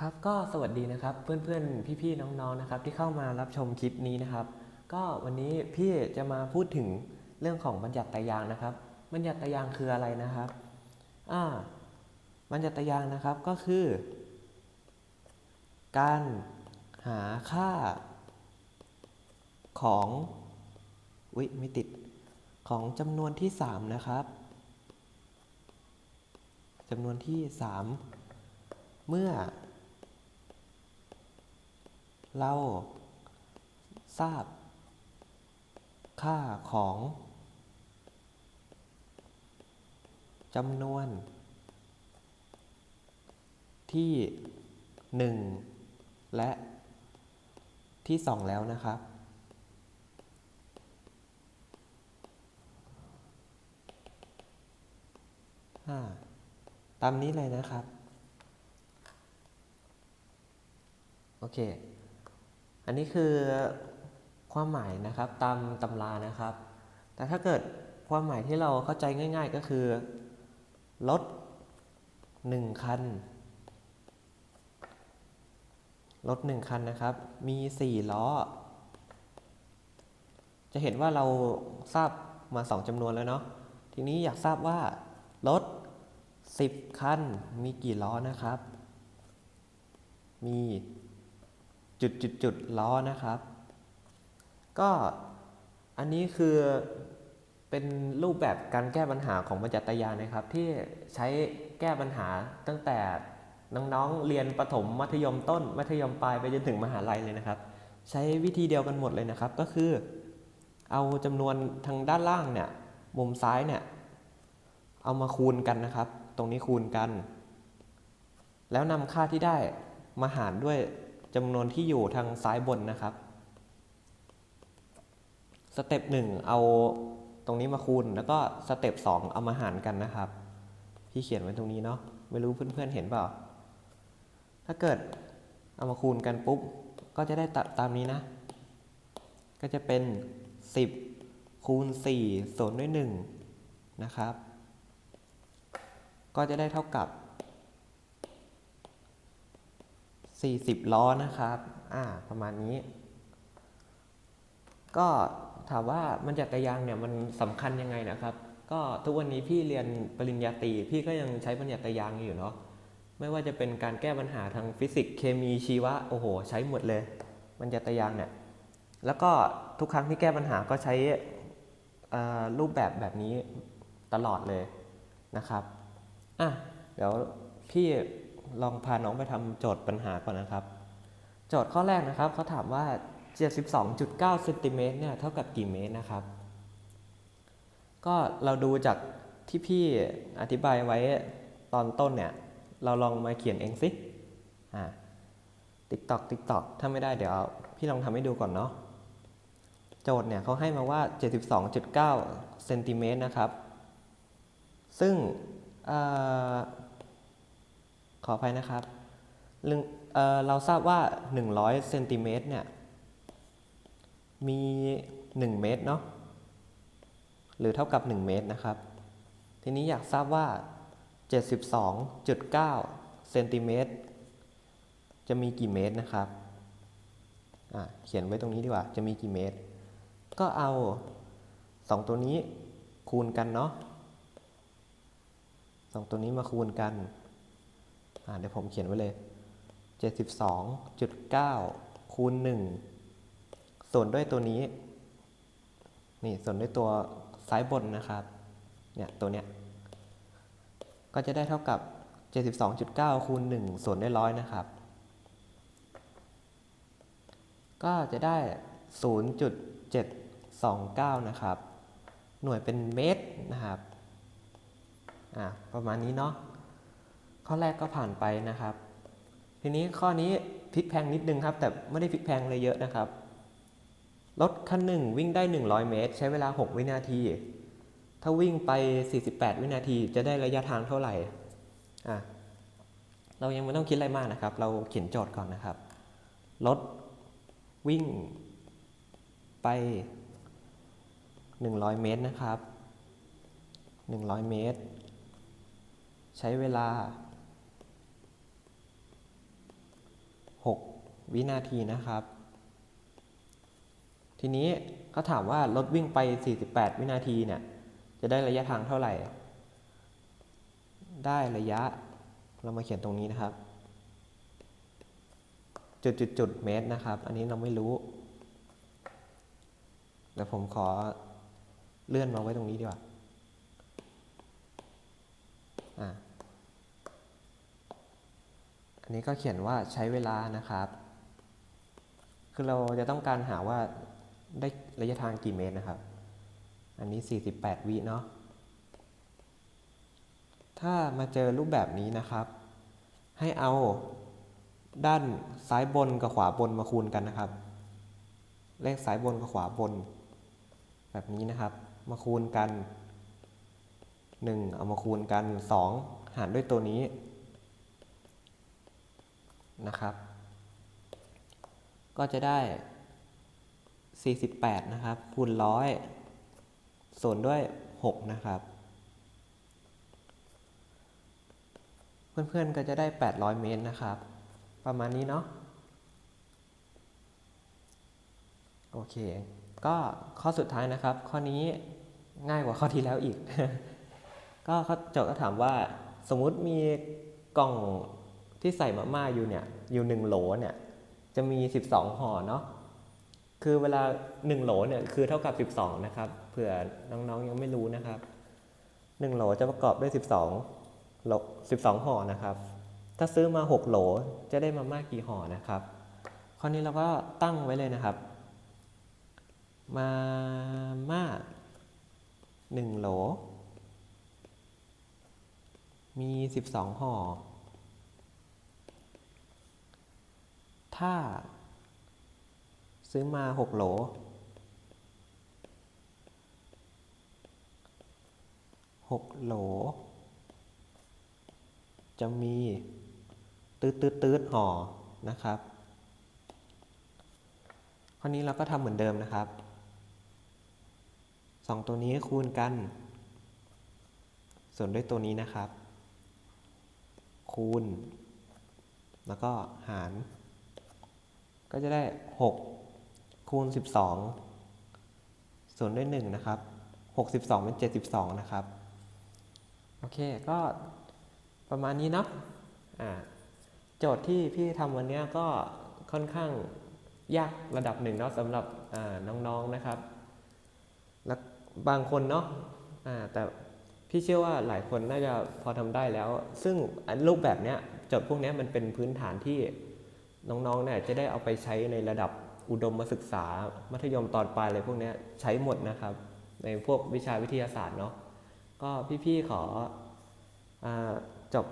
ครับก็สวัสดีนะครับเพื่อนๆ พี่ๆ น้องๆนะครับที่เข้ามารับชมคลิปนี้นะครับ ก็วันนี้พี่จะมาพูดถึงเรื่องของบัญญัติตรยางนะครับบัญญัติตรยางคืออะไรนะครับอ่าบัญญัติตรยางนะครับก็คือ การหาค่าของอุ๊ยไม่ติดของจำนวนที่ 3 นะครับจำนวนที่ 3 เมื่อ เราทราบ ค่าของจำนวน ที่ 1 และที่ 2 แล้วนะครับอ่าตามนี้เลยนะครับ โอเค อันนี้คือความหมายนะครับตามตำรานะครับ แต่ถ้าเกิดความหมายที่เราเข้าใจง่าย ๆ ก็คือรถหนึ่งคันรถหนึ่งคันนะครับ มีสี่ล้อ จะเห็นว่าเราทราบมาสองจำนวนแล้วเนาะ ทีนี้อยากทราบว่ารถสิบคัน มีกี่ล้อนะครับ มี จุดจุดจุดล้อนะครับ ก็อันนี้คือเป็นรูปแบบการแก้ปัญหาของบัญญัติไตรยางค์นะครับ ที่ใช้แก้ปัญหาตั้งแต่น้องๆเรียนประถมมัธยมต้น มัธยมปลายไปจนถึงมหาลัยเลยนะครับ ใช้วิธีเดียวกันหมดเลยนะครับ ก็คือ เอาจำนวนทางด้านล่างเนี่ยมุมซ้ายเนี่ยเอามาคูณกันนะครับ ตรงนี้คูณกัน แล้วนำค่าที่ได้มาหารด้วย จำนวนที่อยู่ทางซ้ายบนนะครับสเต็ปหนึ่งเอาตรงนี้มาคูณ แล้วก็สเต็ปสองเอามาหารกันนะครับ พี่เขียนไว้ตรงนี้เนาะไม่รู้เพื่อนๆเห็นเปล่า ถ้าเกิดเอามาคูณกันปุ๊บ ก็จะได้ตตามนี้นะ ก็จะเป็น 10 คูณ4ส่วนด้วย1นะครับ ก็จะได้เท่ากับ 40 ล้อนะครับ อ่า ประมาณนี้ ก็ถามว่ามันจักรยางเนี่ยมันสำคัญยังไงนะครับ ก็ทุกวันนี้พี่เรียนปริญญาตรีพี่ก็ยังใช้บัญญัติยางอยู่เนาะ ไม่ว่าจะเป็นการแก้ปัญหาทางฟิสิกส์เคมีชีวะ โอ้โห ใช้หมดเลย บัญญัติยางเนี่ย แล้วก็ทุกครั้งที่แก้ปัญหาก็ใช้รูปแบบแบบนี้ตลอดเลยนะครับ อะ เดี๋ยวพี่ ลองพาน้องไปทำโจทย์ปัญหาก่อนนะครับ โจทย์ข้อแรกนะครับเขาถามว่า 72.9เซนติเมตรเนี่ยเท่ากับกี่เมตรนะครับ ก็เราดูจากที่พี่อธิบายไว้ตอนต้นเนี่ย เราลองมาเขียนเองสิอ่าติ๊กตอกติ๊กตอกถ้าไม่ได้เดี๋ยวพี่ลองทำให้ดูก่อนเนาะโจทย์เนี่ยเขาให้มาว่า 72.9เซนติเมตรนะครับ ซึ่ง ขออภัยนะครับเรื่องเเราทราบว่า 100เซนติเมตรเนี่ยมี 1 เมตรเนาะหรือเท่ากับ 1 เมตรนะครับ ทีนี้อยากทราบว่า 72.9เซนติเมตรจะมีกี่เมตรนะครับเขียนไว้ตรงนี้ดีกว่า จะมีกี่เมตร ก็เอา 2 ตัวนี้คูณกันเนาะสตัวนี้มาคูณกัน เดี๋ยวผมเขียนไว้เลย 72.9 คูณ 1 ส่วนด้วยตัวนี้ นี่ส่วนด้วยตัวซ้ายบนนะครับ เนี่ยตัวเนี้ย ก็จะได้เท่ากับ 72.9 คูณ 1 ส่วนด้วยร้อยนะครับ ก็จะได้ 0.729 นะครับ หน่วยเป็นเมตรนะครับ อ่าประมาณนี้เนาะ ข้อแรกก็ผ่านไปนะครับ ทีนี้ข้อนี้พลิกแพงนิดนึงครับ แต่ไม่ได้พลิกแพงเลยเยอะนะครับ รถคันหนึ่งวิ่งได้ 100 เมตร ใช้เวลา 6 วินาที ถ้าวิ่งไป 48 วินาที จะได้ระยะทางเท่าไหร่อะเรายังไม่ต้องคิดอะไรมากนะครับ เราเขียนโจทย์ก่อนนะครับ รถวิ่งไป 100 เมตรนะครับ 100 เมตร ใช้เวลา 6 วินาทีนะครับ ทีนี้เขาถามว่ารถวิ่งไป 48 วินาทีเนี่ย จะได้ระยะทางเท่าไหร่ ได้ระยะ เรามาเขียนตรงนี้นะครับ จุดจุดจุดเมตรนะครับ อันนี้เราไม่รู้เดี๋ยวผมขอเลื่อนมาไว้ตรงนี้ดีกว่า อะ อันนี้ก็เขียนว่าใช้เวลานะครับ คือเราจะต้องการหาว่าได้ระยะทางกี่เมตรนะครับ อันนี้ 48 วิเนาะ ถ้ามาเจอรูปแบบนี้นะครับ ให้เอาด้านซ้ายบนกับขวาบนมาคูณกันนะครับ เลขซ้ายบนกับขวาบน แบบนี้นะครับ มาคูณกัน 1 เอามาคูณกัน 2 หารด้วยตัวนี้ นะครับ ก็จะได้ 48 นะครับคูณร้อยส่วนด้วย 6 นะครับ เพื่อนๆก็จะได้ 800 เมตรนะครับ ประมาณนี้เนาะโอเค ก็ข้อสุดท้ายนะครับ ข้อนี้ง่ายกว่าข้อที่แล้วอีก ก็เขาโจทย์ก็ถามว่าสมมุติมีกล่อง ที่ใส่มาม่าอยู่เนี่ยอยู่หนึ่งโหลเนี่ยจะมี 12ห่อเนาะคือเวลา 1 โหลเนี่ยคือเท่ากับ 12 นะครับ เผื่อน้องๆยังไม่รู้นะครับ 1 โหลจะประกอบด้วย 12โหล12 ห่อนะครับ ถ้าซื้อมา 6 โหลจะได้มาม่ากี่ห่อนะครับข้อนี้เราก็ตั้งไว้เลยนะครับ มาม่า 1 โหล มี 12 ห่อ ถ้า ซื้อมา6โหล6โหล จะมีตืดตืดตืดห่อนะครับ ข้อนี้เราก็ทำเหมือนเดิมนะครับสองตัวนี้คูณกัน ส่วนด้วยตัวนี้นะครับ คูณ แล้วก็หาร ก็จะได้ 6 คูณ 12 ส่วนด้วย 1 นะครับ 62 เป็น 72 นะครับ โอเค ก็ประมาณนี้เนาะอ่าโจทย์ที่พี่ทำวันนี้ก็ค่อนข้างยากระดับหนึ่งเนาะสำหรับน้องๆนะครับ แล้วบางคนเนาะอ่าแต่พี่เชื่อว่าหลายคนน่าจะพอทำได้แล้ว ซึ่งรูปแบบเนี้ยโจทย์พวกเนี้ยมันเป็นพื้นฐานที่ น้องๆเนี่ยจะได้เอาไปใช้ในระดับอุดมศึกษา มัธยมตอนปลายอะไรพวกนี้ใช้หมดนะครับ ในพวกวิชาวิทยาศาสตร์เนาะก็พี่ๆขออจบ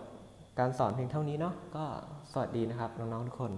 การสอนเพียงเท่านี้เนาะก็สวัสดีนะครับน้องๆทุกคน